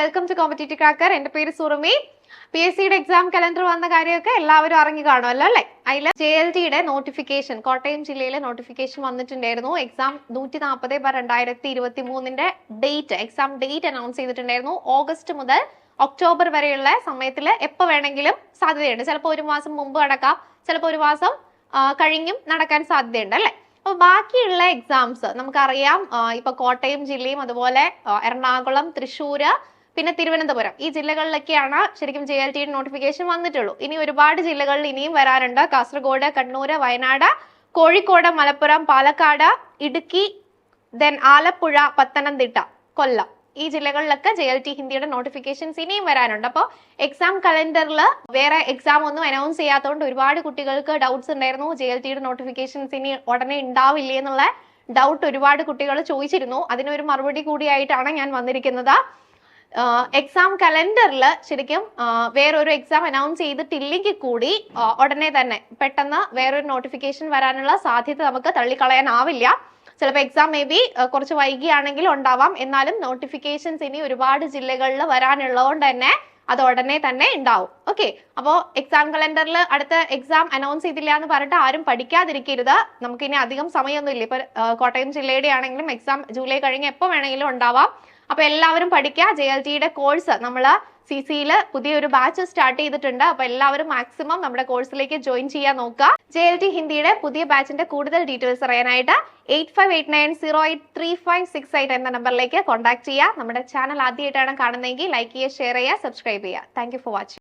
Welcome to competitive cracker എന്റെ പേര് Surumi. P S സിയുടെ എക്സാം കലണ്ടർ വന്ന കാര്യമൊക്കെ എല്ലാവരും അറിഞ്ഞു കാണുമല്ലോ അല്ലേ? അതിൽ ജെ എൽ ടിയുടെ നോട്ടിഫിക്കേഷൻ കോട്ടയം ജില്ലയിലെ നോട്ടിഫിക്കേഷൻ വന്നിട്ടുണ്ടായിരുന്നു. എക്സാം നൂറ്റി നാൽപ്പത് ബാർ രണ്ടായിരത്തി ഇരുപത്തി മൂന്നിന്റെ ഡേറ്റ് എക്സാം ഡേറ്റ് അനൗൺസ് ചെയ്തിട്ടുണ്ടായിരുന്നു. ഓഗസ്റ്റ് മുതൽ ഒക്ടോബർ വരെയുള്ള സമയത്തിൽ എപ്പോൾ വേണമെങ്കിലും സാധ്യതയുണ്ട്. ചിലപ്പോൾ ഒരു മാസം മുമ്പ് നടക്കാം ചിലപ്പോൾ ഒരു മാസം കഴിഞ്ഞും നടക്കാൻ സാധ്യതയുണ്ട് അല്ലേ? അപ്പൊ ബാക്കിയുള്ള എക്സാംസ് നമുക്കറിയാം ഇപ്പൊ കോട്ടയം ജില്ലയും അതുപോലെ എറണാകുളം തൃശ്ശൂര് പിന്നെ തിരുവനന്തപുരം. ഈ ജില്ലകളിലൊക്കെയാണ് ശരിക്കും ജെ എൽ ടിയുടെ നോട്ടിഫിക്കേഷൻ വന്നിട്ടുള്ളൂ. ഇനി ഒരുപാട് ജില്ലകളിൽ ഇനിയും വരാറുണ്ട്. കാസർഗോഡ് കണ്ണൂർ വയനാട് കോഴിക്കോട് മലപ്പുറം പാലക്കാട് ഇടുക്കി ദെൻ ആലപ്പുഴ പത്തനംതിട്ട കൊല്ലം. ഈ ജില്ലകളിലൊക്കെ ജെ എൽ ടി ഹിന്ദിയുടെ നോട്ടിഫിക്കേഷൻസ് ഇനിയും വരാനുണ്ട്. അപ്പോൾ എക്സാം കലണ്ടറിൽ വേറെ എക്സാം ഒന്നും അനൗൺസ് ചെയ്യാത്തതുകൊണ്ട് ഒരുപാട് കുട്ടികൾക്ക് ഡൗട്ട്സ് ഉണ്ടായിരുന്നു. ജെ എൽ ടിയുടെ നോട്ടിഫിക്കേഷൻസ് ഇനി ഉടനെ ഉണ്ടാവില്ലേ എന്നുള്ള ഡൗട്ട് ഒരുപാട് കുട്ടികൾ ചോദിച്ചിരുന്നു. അതിനൊരു മറുപടി കൂടിയായിട്ടാണ് ഞാൻ വന്നിരിക്കുന്നത്. എക്സാം കലണ്ടറിൽ ശരിക്കും വേറൊരു എക്സാം അനൗൺസ് ചെയ്തിട്ടില്ലെങ്കിൽ കൂടി ഉടനെ തന്നെ പെട്ടെന്ന് വേറൊരു നോട്ടിഫിക്കേഷൻ വരാനുള്ള സാധ്യത നമുക്ക് തള്ളിക്കളയാനാവില്ല. ചിലപ്പോൾ എക്സാം മേ ബി കുറച്ച് വൈകിയാണെങ്കിൽ ഉണ്ടാവാം. എന്നാലും നോട്ടിഫിക്കേഷൻസ് ഇനി ഒരുപാട് ജില്ലകളിൽ വരാനുള്ളതുകൊണ്ട് തന്നെ അത് ഉടനെ തന്നെ ഉണ്ടാവും. ഓക്കെ അപ്പോൾ എക്സാം കലണ്ടറിൽ അടുത്ത എക്സാം അനൗൺസ് ചെയ്തില്ല എന്ന് പറഞ്ഞിട്ട് ആരും പഠിക്കാതിരിക്കരുത്. നമുക്കിനി അധികം സമയമൊന്നുമില്ല. ഇപ്പൊ കോട്ടയം ജില്ലയുടെ ആണെങ്കിലും എക്സാം ജൂലൈ കഴിഞ്ഞ് എപ്പോൾ വേണമെങ്കിലും ഉണ്ടാവാം. അപ്പൊ എല്ലാവരും പഠിക്കുക ജെ എൽ ടിയുടെ കോഴ്സ് നമ്മൾ സി സിയിൽ പുതിയൊരു ബാച്ച് സ്റ്റാർട്ട് ചെയ്തിട്ടുണ്ട്. അപ്പൊ എല്ലാവരും മാക്സിമം നമ്മുടെ കോഴ്സിലേക്ക് ജോയിൻ ചെയ്യാൻ നോക്കുക. ജെ എൽ ടി ഹിന്ദിയുടെ പുതിയ ബാച്ചിന്റെ കൂടുതൽ ഡീറ്റെയിൽസ് അറിയാനായിട്ട് eight five eight nine zero eight three five six eight എന്ന നമ്പറിലേക്ക് കോൺടാക്ട് ചെയ്യുക. നമ്മുടെ ചാനൽ ആദ്യമായിട്ടാണ് കാണുന്നതെങ്കിൽ ലൈക്ക് ചെയ്യുക ഷെയർ ചെയ്യുക സബ്സ്ക്രൈബ് ചെയ്യുക. Thank for watching